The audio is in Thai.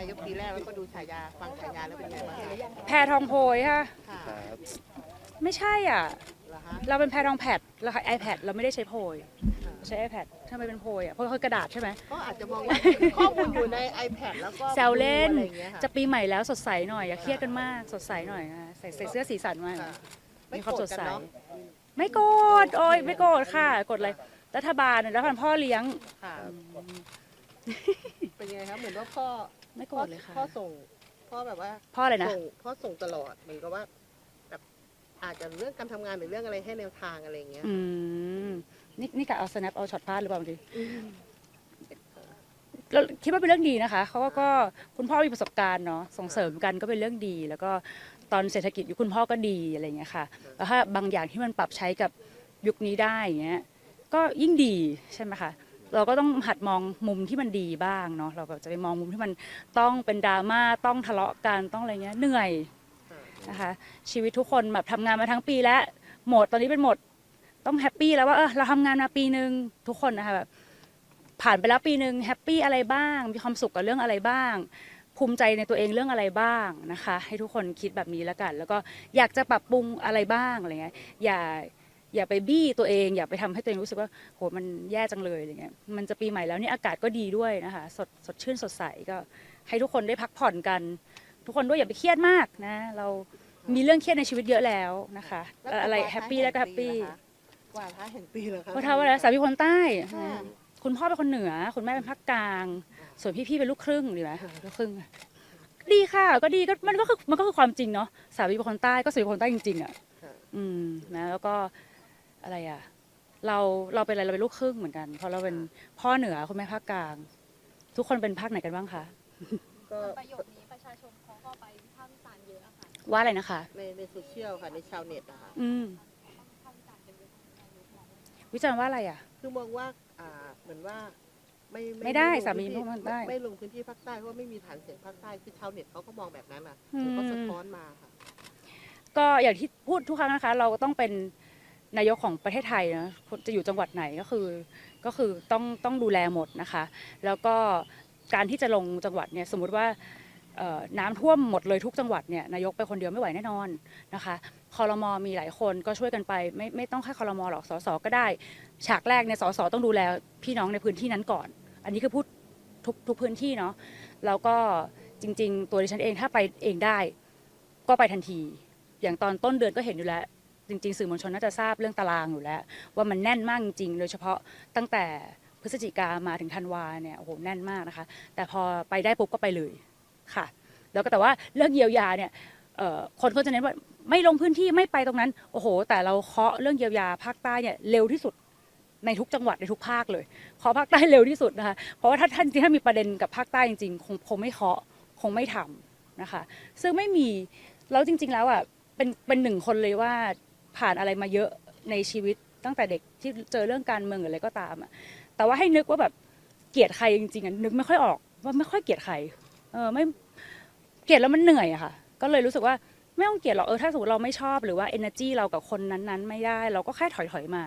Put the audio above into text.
นายกปีแรกแล้วก็ดูฉายาฟังฉายาแล้วเป็นไงบ้างคะแพทองโพยค่ะ ค่ะครับไม่ใช่อะ เหรอคะเราเป็นแพทองแพดเราใช้ iPad เราไม่ได้ใช้โพยใช้ iPad ทำไมเป็นโพยอะ เพราะเขากระดาษใช่ไหม ก็อาจจะมองว่าข้อมูลอยู่ใน iPad แล้วก็แซวเล่นดูอะไรอย่างเงี้ยค่จะปีใหม่แล้วสดใสหน่อย อย่าเครียดกันมาก สดใสหน่อยนะใส่ใส่เสื้อสีสันมาค่ะมีความสดใสไโกรธกันเนอะไม่โกรธโอ้ยไม่โกรธค่ะกดอะไร รัฐบาลเนี่ยรัฐบาลพ่อเลี้ยง ค่ะ เป็นไงครับเหมือนว่าพ่อไม่โกรธเลยค่ะพ่อส่งพ่อแบบว่าพ่ออะไรนะส่งพ่อส่งตลอดเหมือนกับว่าแบบอาจจะเรื่องการทำงานหรือเรื่องอะไรให้แนวทางอะไรอย่างเงี้ย อืมนี่นี่กะเอา snap เอาช็อตพาดหรือเปล่าบางทีเราคิดว่าเป็นเรื่องดีนะคะเขาก็ก็คุณพ่อมีประสบการณ์เนาะส่งเสริมกันก็เป็นเรื่องดี แล้วก็ตอนเศรษฐกิจยุคคุณพ่อก็ดีอะไรอย่างเงี้ยค่ะแล้วถ้าบางอย่างที่มันปรับใช้กับยุคนี้ได้อย่างเงี้ยก็ยิ่งดีใช่ไหมคะ เราก็ต้องหัดมองมุมที่มันดีบ้างเนาะเราก็จะไปมองมุมที่มันต้องเป็นดราม่าต้องทะเลาะกันต้องอะไรเงี้ยเหนื่อยนะคะชีวิตทุกคนแบบทำงานมาทั้งปีแล้วโหมดตอนนี้เป็นโหมดต้องแฮปปี้แล้วว่าเออเราทำงานมาปีหนึ่งทุกคนนะคะแบบผ่านไปแล้วปีหนึ่งแฮปปี้อะไรบ้าง มีความสุขกับเรื่องอะไรบ้าง ภูมิใจในตัวเองเรื่องอะไรบ้างนะคะ ให้ทุกคนคิดแบบนี้แล้วกัน แล้วก็อยากจะปรับปรุงอะไรบ้างอะไรเงี้ยอย่า อย่าไปบี้ตัวเอง อย่าไปทำให้ตัวเองรู้สึกว่าโหมันแย่จังเลยอะไรเงี้ยมันจะปีใหม่แล้วนี่อากาศก็ดีด้วยนะคะสดสดชื่นสดใสก็ให้ทุกคนได้พักผ่อนกัน ทุกคนด้วยอย่าไปเครียดมากนะ เรามีเรื่องเครียดในชีวิตเยอะแล้วนะคะล้วอะไรวาทแฮปปี้แล้วก็แฮปปี้วาทะแห่งปีเหรอคะเพราะเท่าว่าสามีคนใต้ค่ะคุณพ่อเป็นคนเหนือ คุณแม่เป็นภาคกลาง ส่วนพี่ๆเป็นลูกครึ่งดีไหมลูกครึ่งดีค่ะ ก็ดีก็มันก็คือมันก็คือความจริงเนาะสามีเป็นคนใต้ก็สามีเป็นคนใต้จริงๆอะค่ะอืมนะแล้วก็ อะไรอะ เราเราเป็นอะไรเราเป็นลูกครึ่งเหมือนกัน เพราะเราเป็นพ่อเหนือคุณแม่ภาคกลาง ทุกคนเป็นภาคไหนกันบ้างคะก็ประโยคนี้ประชาชนเขาก็ไปวิพากษ์วิจารณ์เยอะอะค่ะว่าอะไรนะคะ ในในโซเชียลค่ะในชาวเน็ตอะค่ะอืมวิพากษ์วิจารณ์กันเยอะนายกมองว่าวิจารณ์ว่าอะไรอะ คือมองว่าอ่าเหมือนว่าไม่ไม่ได้ลงสามีพื้นพวกมันได้ ไม่ลงพื้นที่ภาคใต้เพราะว่าไม่มีฐานเสียงภาคใต้คือชาวเน็ตเขาก็มองแบบนั้นอะอืมคือเขาสะท้อนมาค่ะ ก็อย่างที่พูดทุกครั้งนะคะ เราก็ต้องเป็น นายกของประเทศไทยนะจะอยู่จังหวัดไหนก็คือก็คือต้องต้องดูแลหมดนะคะ แล้วก็การที่จะลงจังหวัดเนี่ยสมมุติว่าน้ำท่วมหมดเลยทุกจังหวัดเนี่ยนายกไปคนเดียวไม่ไหวแน่นอนนะคะคอรมอมีหลายคนก็ช่วยกันไป ไม่ไม่ต้องแค่คอรมอหรอกสสก็ได้ ฉากแรกเนี่ยสสต้องดูแลพี่น้องในพื้นที่นั้นก่อน อันนี้คือพูดทุกทุกพื้นที่เนาะแล้วก็จริง ๆ ตัวดิฉันเองถ้าไปเองได้ ก็ไปทันที อย่างตอนต้นเดือนก็เห็นอยู่แล้ว จริงๆ สื่อมวลชนน่าจะทราบเรื่องตารางอยู่แล้ว ว่ามันแน่นมากจริงโดยเฉพาะตั้งแต่พฤศจิกามาถึงธันวาเนี่ยโอ้โหแน่นมากนะคะ แต่พอไปได้ปุ๊บก็ไปเลยค่ะ แล้วก็แต่ว่าเรื่องเยียวยาเนี่ยคนก็จะเน้นว่าไม่ลงพื้นที่ไม่ไปตรงนั้นโอ้โห แต่เราเคาะเรื่องเยียวยาภาคใต้เนี่ยเร็วที่สุดในทุกจังหวัดในทุกภาคเลยเคาะภาคใต้เร็วที่สุดนะคะเพราะว่าถ้าท่านจริงๆถ้ามีประเด็นกับภาคใต้จริงๆคงคงไม่เคาะคงไม่ทำนะคะ ซึ่งไม่มีแล้วจริง ๆแล้วอะเป็นเป็นหนึ่งคนเลยว่า ผ่านอะไรมาเยอะในชีวิตตั้งแต่เด็กที่เจอเรื่องการเมืองหรืออะไรก็ตามอะแต่ว่าให้นึกว่าแบบเกลียดใครจริงๆอะนึกไม่ค่อยออกว่าไม่ค่อยเกลียดใคร เออไม่เกลียดแล้วมันเหนื่อยอะค่ะ ก็เลยรู้สึกว่าไม่ต้องเกลียดหรอกเออถ้าสมมติเราไม่ชอบหรือว่า energy เรากับคนนั้นๆ ไม่ได้ เราก็แค่ถอยๆมา